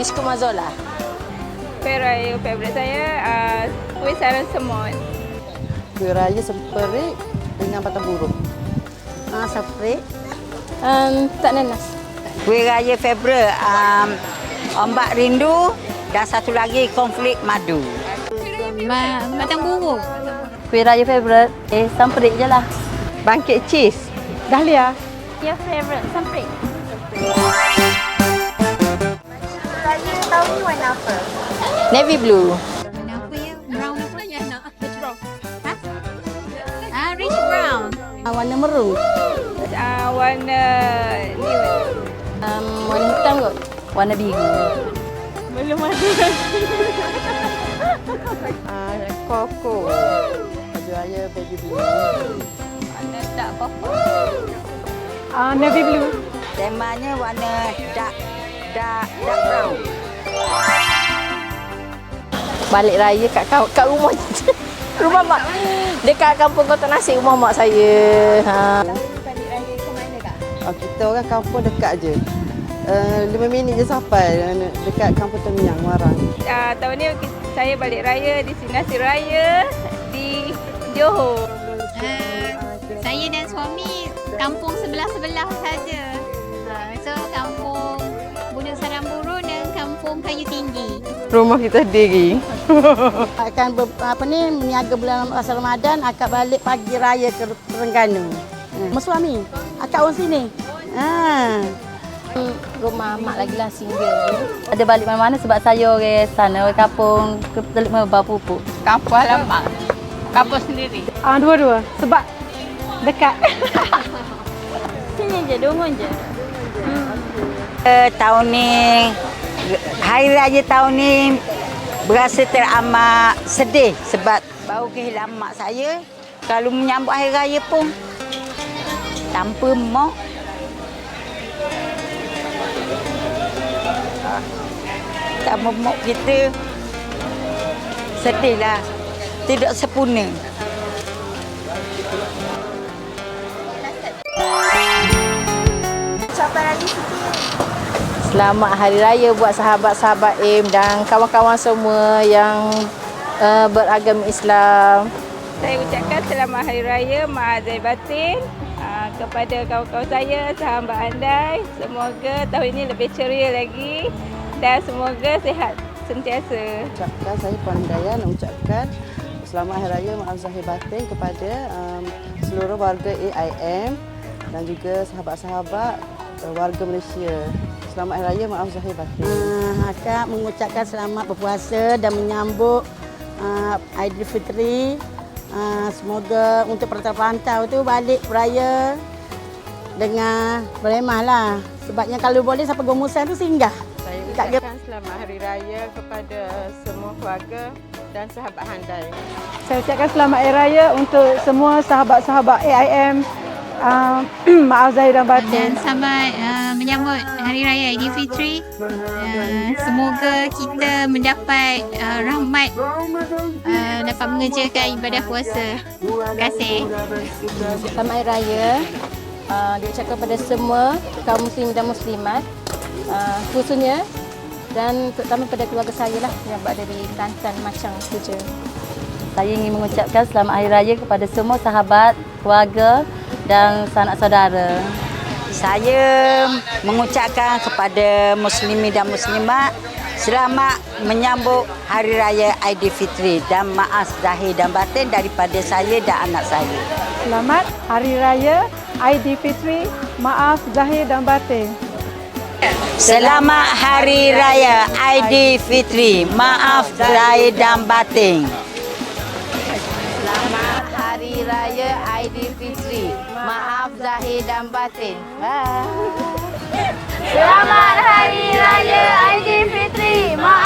betul lah. Kuih raya favourite saya uh, kuih sarang semut. Kuih raya semperik dengan batang burung. Ah, saprik. Um, tak nanas. Kuih raya favourite um, ombak rindu dan satu lagi konflik madu. Ma batang burung. Kuih raya favourite, eh samperik je lah. Bangkit cheese. Dahlia. Your favourite samprik. Navy blue. Kenapa ya? Brown apa ya nak? Rich brown. Ha? Ah, rich brown. Ah, warna merung. Uh, warna ni Um, warna hitam kot. Warna biru. belum ada. Ah, koko. Baju raya baby blue. Warna tak apa-apa. Ah, navy blue. Temanya warna dark dark dark brown. Balik raya kat kau kat rumah rumah mak. Dekat kampung Kota Nasi rumah mak saya. Ha. Oh, kita orang kampung dekat je. Uh, lima minit je sampai dekat kampung Temiang, Warang. Uh, tahun ni saya balik raya di Sinasi Raya di Johor. Uh, saya dan suami kampung sebelah-sebelah saja. Uh, so kampung Gunung Saramburu dan kampung Kayu Tinggi. Rumah kita diri. Akan ber, apa ni meniaga bulan masa Ramadan akak balik pagi raya ke Terengganu. Hmm. Suami, akak orang sini. Ha. Rumah mak lagi lah single. Ada balik mana-mana sebab saya orang sana, orang kampung ke Telik Mabah Pupuk. Kampung halaman. Kampung sendiri. Ah, dua-dua. Sebab dekat. Sini je, dongon je. Uh, tahun ni hari raya tahun ni berasa teramat sedih sebab baru kehilangan mak saya. Kalau menyambut hari raya pun tanpa mak tanpa mak kita sedihlah tidak sempurna. Selamat Hari Raya buat sahabat-sahabat AIM dan kawan-kawan semua yang uh, beragama Islam. Saya ucapkan selamat Hari Raya Mak Azai Batin uh, kepada kawan-kawan saya, sahabat andai. Semoga tahun ini lebih ceria lagi dan semoga sihat sentiasa. ucapkan saya Puan Daya nak ucapkan selamat Hari Raya Maaf Zahir Batin kepada um, seluruh warga AIM dan juga sahabat-sahabat warga Malaysia. Selamat Hari Raya Maaf Zahir Batin. Uh, akak mengucapkan selamat berpuasa dan menyambut uh, Aidilfitri. Uh, semoga untuk perantau tu balik beraya dengan beremah lah. Sebabnya kalau boleh sampai Gomusan tu singgah. Saya ucapkan selamat Hari Raya kepada semua keluarga dan sahabat handai. Saya ucapkan selamat Hari Raya untuk semua sahabat-sahabat AIM, uh, Maaf Zahir dan selamat uh, menyambut Hari Raya Aidilfitri. Uh, semoga kita mendapat uh, rahmat uh, dapat mengerjakan ibadah puasa. Terima kasih. Selamat Hari Raya. Uh, diucapkan kepada semua kaum muslim dan muslimat. Uh, khususnya dan terutama pada keluarga saya lah yang berada di Kelantan Macang kerja. Saya ingin mengucapkan selamat Hari Raya kepada semua sahabat, keluarga dan sanak saudara. Saya mengucapkan kepada muslimi dan muslimat selamat menyambut Hari Raya Aidilfitri dan maaf zahir dan batin daripada saya dan anak saya. Selamat Hari Raya Aidilfitri, Maaf Zahir dan Batin. Selamat Hari Raya Aidilfitri. Maaf zahir dan batin. Selamat Hari Raya zahir dan batin. Bye. Selamat Hari Raya Aidilfitri. Mak